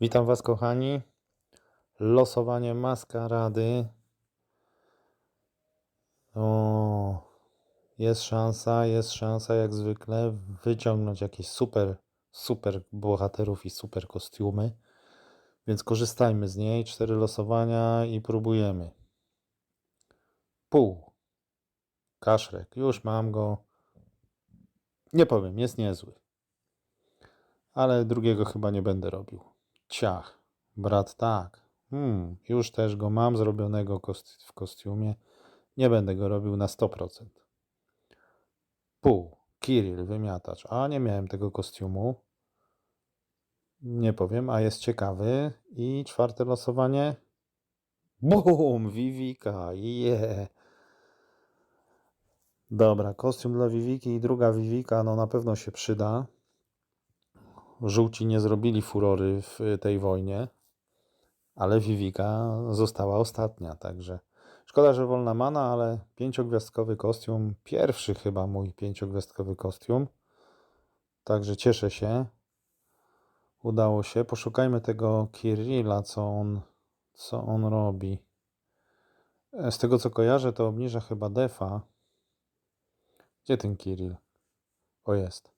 Witam Was, kochani. Losowanie maskarady. O, jest szansa, jest szansa, jak zwykle, wyciągnąć jakieś super, super bohaterów i super kostiumy. Więc korzystajmy z niej. Cztery losowania i próbujemy. Pół. Kaszrek. Już mam go. Nie powiem, jest niezły. Ale drugiego chyba nie będę robił. Ciach, brat tak. Hmm, już też go mam zrobionego w kostiumie. Nie będę go robił na 100%. Pół. Kirill, wymiatacz. A nie miałem tego kostiumu. Nie powiem, a jest ciekawy. I czwarte losowanie. Bum! Vivika. Je. Dobra, kostium dla Viviki i druga Vivika, no na pewno się przyda. Żółci nie zrobili furory w tej wojnie, ale Vivika została ostatnia, także szkoda, że wolna mana, ale pięciogwiazdkowy kostium, pierwszy chyba mój pięciogwiazdkowy kostium, także cieszę się. Udało się. Poszukajmy tego Kirilla, co on, co on robi. E, Z tego co kojarzę, to obniża chyba defa. Gdzie ten Kirill? O, jest.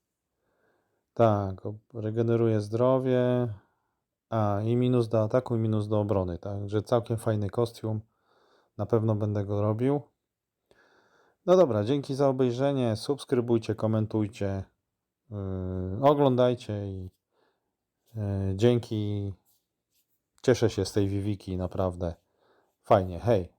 Tak, regeneruje zdrowie. A, i minus do ataku, i minus do obrony. Także całkiem fajny kostium. Na pewno będę go robił. No dobra, dzięki za obejrzenie. Subskrybujcie, komentujcie, yy, oglądajcie i yy, dzięki. Cieszę się z tej Viviki, naprawdę. Fajnie, hej.